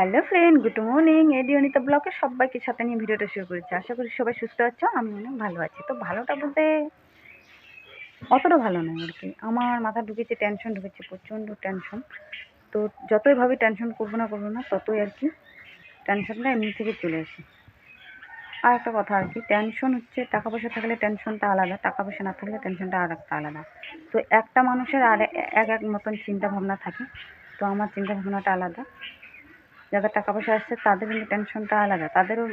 Hello friend good morning এডি অনিতা ব্লকে সবাইকে সাথে নিয়ে ভিডিওটা শুরু করেছি। আশা করি সবাই সুস্থ আছো আমি অনেক ভালো আছি। তো ভালোটা বলতে অতটা ভালো নয় আর কি। আমার মাথা ঢুকেছে টেনশন ঢুকেছে প্রচণ্ড টেনশন তো যতই ভাবি টেনশন করব না করব না, ততই আর কি টেনশনটা এমনি থেকে চলে আসে। আর একটা কথা আর কি টেনশন হচ্ছে টাকা পয়সা থাকলে টেনশনটা আলাদা, টাকা পয়সা না থাকলে টেনশনটা আর একটা আলাদা। তো একটা মানুষের আর এক এক মতন চিন্তা ভাবনা থাকে। তো আমার চিন্তা ভাবনাটা আলাদা। যাদের টাকা পয়সা আসছে তাদের কিন্তু টেনশনটা আলাদা। তাদেরও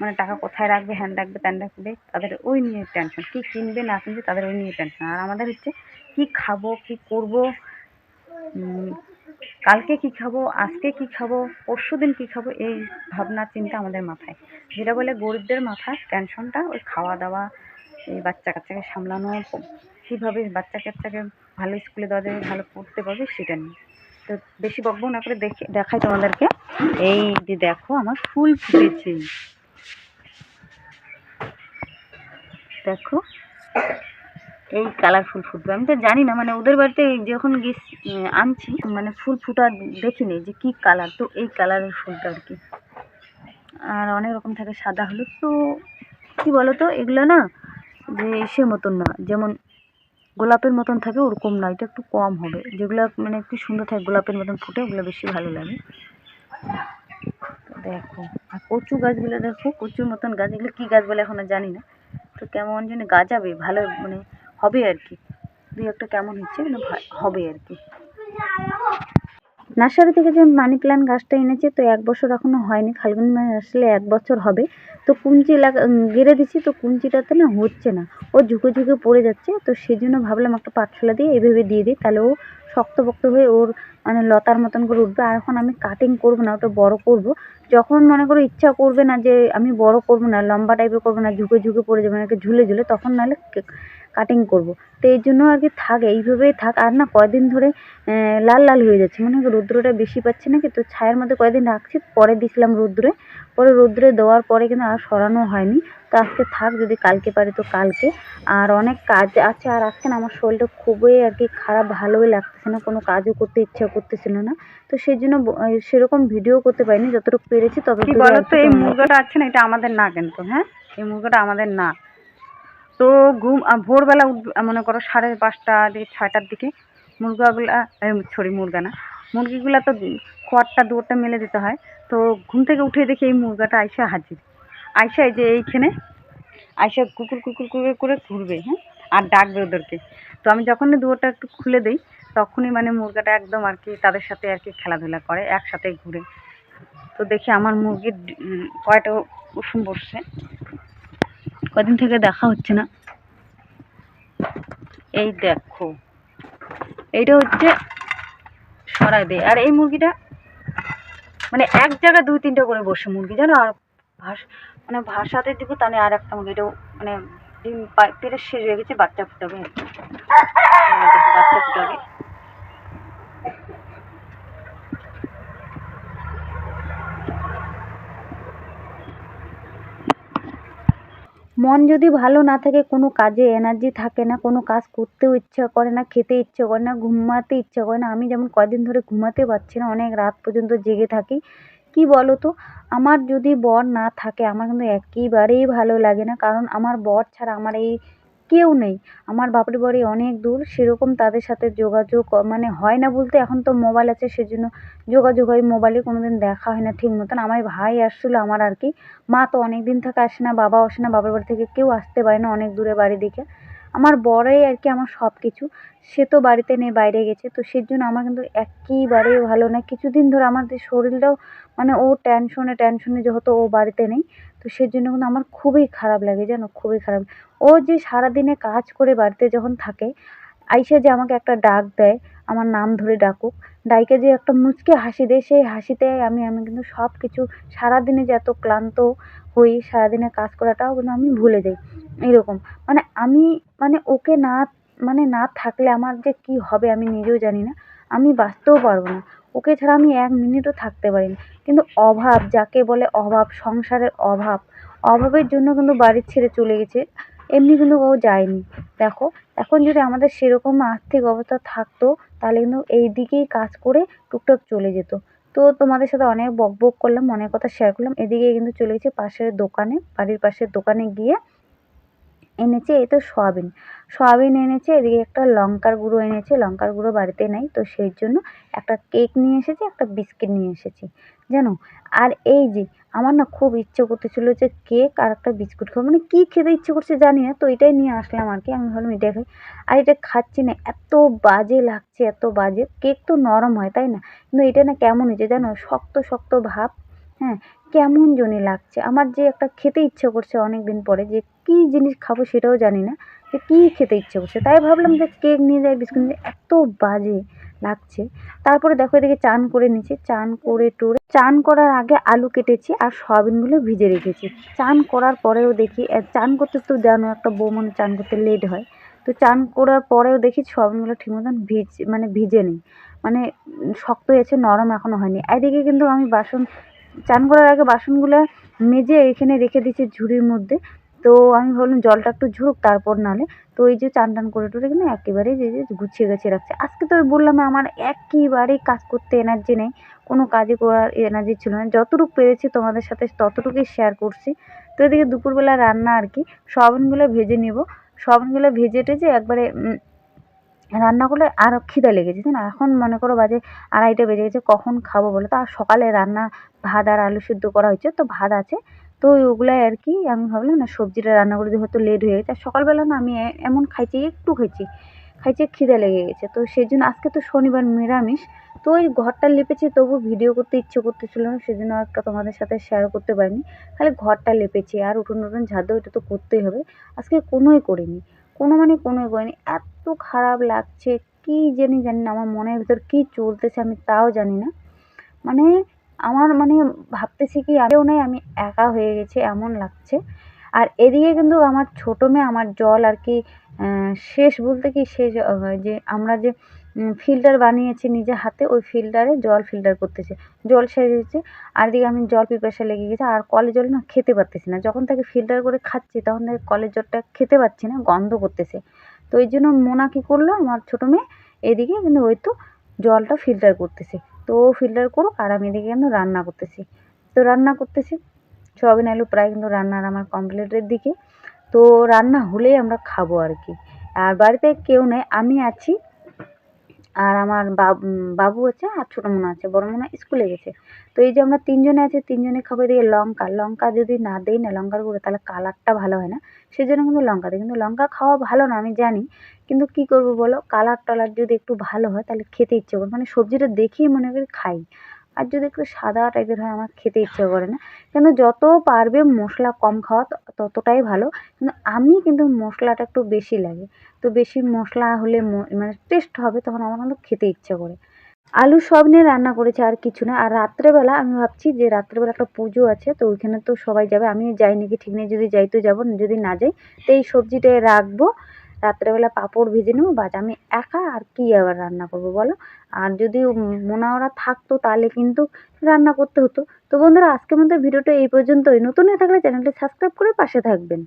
মানে টাকা কোথায় রাখবে হ্যান রাখবে ত্যান রাখবে, তাদের ওই নিয়ে টেনশন কী কিনবে, না কিনবে, তাদের ওই নিয়ে টেনশন আর আমাদের হচ্ছে কী খাব, কী করব কালকে কী খাব, আজকে কী খাব, পরশু দিন কী খাব, এই ভাবনা, চিন্তা আমাদের মাথায়। যেটা বলে গরিবদের মাথায় টেনশনটা ওই খাওয়া দাওয়া এই বাচ্চা কাচ্চাকে সামলানো, কীভাবে বাচ্চা কাচ্চাকে ভালো স্কুলে দেওয়া যাবে ভালো পড়তে পারবে, সেটা নিয়ে। তো বেশি বকবক না করে দেখে দেখাই তোমাদেরকে। এই যে দেখো আমার ফুল ফুটেছে। দেখো এই কালারফুল ফুটবে। আমি তো জানি না মানে ওদের বাড়িতে যখন উম, আনছি মানে ফুল ফুটা দেখিনি যে কি কালার তো এই কালারের ফুলটা আর কি। আর অনেক রকম থাকে সাদা হলুদ তো কি বলো তো এগুলো না যে সে মতন না। যেমন গোলাপের মতন থাকে, ওরকম না। এটা একটু কম হবে। যেগুলো মানে একটু সুন্দর থাকে, গোলাপের মতন ফুটে, ওগুলো বেশি ভালো লাগে। দেখো, আর কচু গাছগুলো দেখো, কচুর মতন গাছ। এগুলো কী গাছ বলে এখন জানি না। তো কেমন যেন গাজাবে, ভালো মানে হবে আর কি। দুই একটা কেমন হচ্ছে মানে হবে আর কি। নার্সারি থেকে যে মানি প্ল্যান্ট গাছটা এনেছে, তো এক বছর এখনও হয়নি। ফাল্গুন মাস আসলে এক বছর হবে। তো কুঞ্চি লাগা গেড়ে দিছি, তো কুঞ্চিটাতে না হচ্ছে না। ও ঝুঁকে ঝুঁকে পড়ে যাচ্ছে, তো সেই জন্য ভাবলাম একটা পাঠশালা দিয়ে এইভাবে দিয়ে দিই। তাহলে ও শক্তপোক্ত হয়ে ওর মানে লতার মতন করে উঠবে। আর এখন আমি কাটিং করব না, ওটা বড় করব। যখন মনে করো ইচ্ছা করবে না যে আমি বড় করব না, লম্বা টাইপের করব না, ঝুঁকে ঝুঁকে পড়ে যাবে না একটু ঝুলে ঝুলে, তখন নাহলে কাটিং করব। তো এই জন্য আর কি থাক এইভাবেই থাক। আর না কয়দিন ধরে লাল লাল হয়ে যাচ্ছে। মনে হয় রৌদ্রটা বেশি পাচ্ছে নাকি? তো ছায়ের মধ্যে কয়দিন রাখছি পরে দিছিলাম রৌদ্রে। পরে রৌদ্রে দেওয়ার পরে কিন্তু আর সরানো হয়নি। তো আজকে থাক যদি কালকে পারে তো কালকে। আর অনেক কাজ আছে আর আজকে না আমার শরীরটা খুবই আর কি খারাপ ভালোই লাগতেছে না। কোনো কাজও করতে ইচ্ছা করতেছিল না। তো সেই জন্য সেরকম ভিডিও করতে পারিনি। যতটুকু পেরেছি তত কি বলো তো এই মুরগাটা আছে না এটা আমাদের না কিন্তু হ্যাঁ? এই মুরগাটা আমাদের না তো ঘুম ভোরবেলা মনে করো সাড়ে পাঁচটা দিকে ছয়টার দিকে মুরগাগুলা সরি মুরগা না, মুরগিগুলা তো খড়টা দুয়ারটা মেলে দিতে হয়। তো ঘুম থেকে উঠে দেখি এই মুরগাটা আইসা হাজির। আইসা যে এইখানে, আইসা কুকুর কুকুর কুকুর করে ঘুরবে হ্যাঁ আর ডাকবে ওদেরকে। তো আমি যখনই দুয়ারটা একটু খুলে দিই, তখনই মানে মুরগাটা একদম আর কি তাদের সাথে আর কি খেলাধুলা করে, একসাথে ঘুরে। তো দেখি আমার মুরগির কয়টা কুসুম বসছে। কদিন থেকে দেখা হচ্ছে না। এই দেখো, এইটা হচ্ছে সরাই দেয় আর এই মুরগিটা মানে এক জায়গায় দুই তিনটা করে বসে মুরগি, জানো? আর ভাস মানে ভাসাতে দিব তাহলে আর একটা মুরগি, এটাও মানে ডিম পা- পেটে শেষ হয়ে গেছে, বাচ্চা ফুটাবে। বাচ্চা ফুটাবে। মন যদি ভালো না থাকে, কোনো কাজে এনার্জি থাকে না, কোনো কাজ করতেও ইচ্ছা করে না, খেতে ইচ্ছে করে না, ঘুমাতে ইচ্ছা করে না, আমি যেমন কদিন ধরে ঘুমাতে পারছি না, অনেক রাত পর্যন্ত জেগে থাকি, কি বলো তো আমার যদি বর না থাকে, আমার কিন্তু একেবারেই ভালো লাগে না, কারণ আমার বর ছাড়া আমার এই কেউ নেই। আমার বাপের বাড়ি অনেক দূর, সেরকম তাদের সাথে যোগাযোগ মানে হয় না বলতে এখন তো মোবাইল আছে, সেজন্য যোগাযোগ হয়। মোবাইলে কোনো দিন দেখা হয় না ঠিক মতন। আমার ভাই আসছিল আমার আর কি। মা তো অনেক দিন থেকে আসে না বাবাও আসে না, বাপের বাড়ি থেকে কেউ আসতে পারে না অনেক দূরে বাড়ি দিকে আমার বড়ই আর কি আমার সব কিছু সে তো বাড়িতে নেই, বাইরে গেছে। তো সেই জন্য আমার কিন্তু একেবারেই ভালো না। কিছুদিন ধরে আমাদের শরীরটাও মানে ও টেনশনে টেনশনে যেহেতু ও বাড়িতে নেই তো সেই জন্য কিন্তু আমার খুবই খারাপ লাগে, জানো? খুবই খারাপ ও যে সারাদিনে কাজ করে বাড়িতে যখন থাকে, আইসা যে আমাকে একটা ডাক দেয়, আমার নাম ধরে ডাকুক, ডাইকে যে একটা মুচকে হাসি দেয়, সেই হাসিতে আমি আমি কিন্তু সব কিছু সারাদিনে যে এত ক্লান্ত হই, সারাদিনে কাজ করাটাও কিন্তু আমি ভুলে যাই। এরকম। মানে আমি মানে ওকে না মানে না থাকলে আমার যে কি হবে আমি নিজেও জানি না। আমি বাঁচতেও পারব না। ওকে ছাড়া আমি এক মিনিটও থাকতে পারি না কিন্তু অভাব, যাকে বলে অভাব, সংসারের অভাব, অভাবের জন্য কিন্তু বাড়ি ছেড়ে চলে গেছে। এমনি কিন্তু ও যায়নি। দেখো, এখন যদি আমাদের সেরকম আর্থিক অবস্থা থাকতো, তাহলে কিন্তু এই দিকেই কাজ করে টুকটাক চলে যেত। তো তোমাদের সাথে অনেক বক বক করলাম, অনেক কথা শেয়ার করলাম। এদিকে কিন্তু চলে গেছি পাশের দোকানে, বাড়ির পাশের দোকানে গিয়ে এনেছে এই তো সয়াবিন। সয়াবিন এনেছে, এদিকে একটা লঙ্কার গুঁড়ো এনেছে, লঙ্কার গুঁড়ো বাড়িতে নেই, তো সেই জন্য একটা কেক নিয়ে এসেছি, একটা বিস্কিট নিয়ে এসেছি, জানো? আর এই যে, আমার না খুব ইচ্ছে করতেছিল যে কেক আর একটা বিস্কুট খাব মানে কী খেতে ইচ্ছে করছে জানি না, তো এটাই নিয়ে আসলাম আর কি, আমি ভাবলাম এটাই খাই। আর এটা খাচ্ছি না, এত বাজে লাগছে, এত বাজে, কেক তো নরম হয়, তাই না? কিন্তু এটা না কেমন হয়েছে জানো, শক্ত শক্ত ভাব হ্যাঁ কেমন জানি লাগছে। আমার যে একটা খেতে ইচ্ছে করছে অনেক দিন পরে, যে কী জিনিস খাব সেটাও জানি না, যে কী খেতে ইচ্ছে করছে। তাই ভাবলাম যে কেক নিয়ে যাই, বিস্কুট নিয়ে এত বাজে লাগছে। তারপরে দেখো এদিকে চান করে নিয়েছি, চান করে টোরে, চান করার আগে আলু কেটেছি আর সয়াবিনগুলো ভিজে রেখেছি। চান করার পরেও দেখি চান করতে তো জানো, একটা বউ মানে চান করতে লেট হয়। তো চান করার পরেও দেখি সয়াবিনগুলো ঠিক মতন ভিজ মানে ভিজে নেই। মানে শক্ত হয়েছে, নরম এখনও হয়নি। এদিকে কিন্তু আমি বাসন চান করার আগে বাসনগুলো মেজে এখানে রেখে দিয়েছি ঝুড়ির মধ্যে। তো আমি ভাবলাম জলটা একটু ঝরুক তারপর নালে। তো এই যে চান টান করে টরে কিনা একেবারেই যে গুছিয়ে গাছিয়ে রাখছে। আজকে তো বললাম আমার একেবারেই কাজ করতে এনার্জি নেই। কোনো কাজই করার এনার্জি ছিল না। যতটুকু পেরেছি তোমাদের সাথে ততটুকুই শেয়ার করছি। তো এদিকে দুপুরবেলা রান্না আর কি। সয়াবিনগুলো ভেজে নেব। সয়াবিনগুলো ভেজে টেজে একবারে রান্না করলে আরও খিদে লেগেছে তাই না এখন মনে করো বাজে আড়াইটে বেজে গেছে, কখন খাব বলো তো? আর সকালে রান্না ভাত আর আলু সিদ্ধ করা হয়েছে, তো ভাত আছে। তো ওগুলাই আর কি আমি ভাবলাম, না, সবজিটা রান্না করে হয়তো লেট হয়ে গেছে, আর সকালবেলা না আমি এমন খাইছি, একটু খাইছি, খাইছে, খিদে লেগে গেছে। তো সেই জন্য আজকে তো শনিবার নিরামিষ, তো ওই ঘরটা লেপেছি, তবু ভিডিও করতে ইচ্ছে করতেছিল না, সেজন্য একটা তোমাদের সাথে শেয়ার করতে পারিনি। খালি ঘরটা লেপেছি, আর উঠোন উঠোন ঝাড় দেওয়া ওইটা তো করতেই হবে। আজকে কোনোই করিনি। কোনো মানে কোনোই করিনি এত খারাপ লাগছে, কী জানি জানি না আমার মনের ভিতর কী চলতেছে আমি তাও জানি না। মানে আমার মানে ভাবতেছি কি আমিও নাই, আমি একা হয়ে গেছি, এমন লাগছে। আর এদিকে কিন্তু আমার ছোটো মেয়ে, আমার জল আর কি শেষ বলতে কি শেষ যে আমরা যে ফিল্টার বানিয়েছি নিজে হাতে, ওই ফিল্টারে জল ফিল্টার করতেছে। জল শেষ হয়েছে আর এদিকে আমি জল পিপাসা লেগে গেছে, আর কলের জল না খেতে পারতেছি না। যখন তাকে ফিল্টার করে খাচ্ছি, তখন থেকে কলের জলটা খেতে পাচ্ছি না, গন্ধ করতেছে। তো এই জন্য মোনা কী করল, আমার ছোটো মেয়ে, এদিকে কিন্তু ওই তো জলটা ফিল্টার করতেছে। তো ও ফিল্টার করুক, আর আমি এদিকে কিন্তু রান্না করতেছি। তো রান্না করতেছি, সয়াবিন আলু প্রায় কিন্তু রান্নার আমার কমপ্লিটের দিকে। তো রান্না হলেই আমরা খাব আর কি। আর বাড়িতে কেউ নেই, আমি আছি আর আমার বাব- আছে আর ছোটো মনে আছে, বড় মোনা স্কুলে গেছে। তো এই যে আমরা তিনজনে আছি, তিনজনে খাব দিয়ে লঙ্কা। লঙ্কা যদি না দেই না, লঙ্কার গুঁড়ো, তাহলে কালারটা ভালো হয় না। সেই জন্য কিন্তু লঙ্কা দিই। কিন্তু লঙ্কা খাওয়া ভালো না, আমি জানি। কিন্তু কী করব বলো? কালার টালার যদি একটু ভালো হয়, তাহলে খেতে ইচ্ছে করবে। মানে সবজিটা দেখেই মনে করি খাই। আর যদি একটু সাদা টাইপের হয়, আমার খেতে ইচ্ছে করে না। কিন্তু যত পারবে মশলা কম খাওয়া, ততটাই ভালো। কিন্তু আমি কিন্তু মশলাটা একটু বেশি লাগে। তো বেশি মশলা হলে মানে টেস্ট হবে, তখন আমার কিন্তু খেতে ইচ্ছে করে। আলু সব নিয়ে রান্না করেছি, আর কিছু না। আর রাত্রেবেলা আমি ভাবছি যে রাত্রেবেলা একটা পুজো আছে, তো ওইখানে তো সবাই যাবে। আমি যাই নাকি ঠিক নেই। যদি যাই তো যাব, যদি না যাই, তো এই সবজিটাই রাখব। রাত্রেবেলা পাঁপড় ভেজে নেব বাজ আমি একা আর কি আবার রান্না করব বলো? আর যদি মোনা ওরা থাকতো তাহলে কিন্তু রান্না করতে হতো। তো বন্ধুরা, আজকের মতো ভিডিওটা এই পর্যন্তই। নতুন হয়ে থাকলে চ্যানেলটি সাবস্ক্রাইব করে পাশে থাকবেন।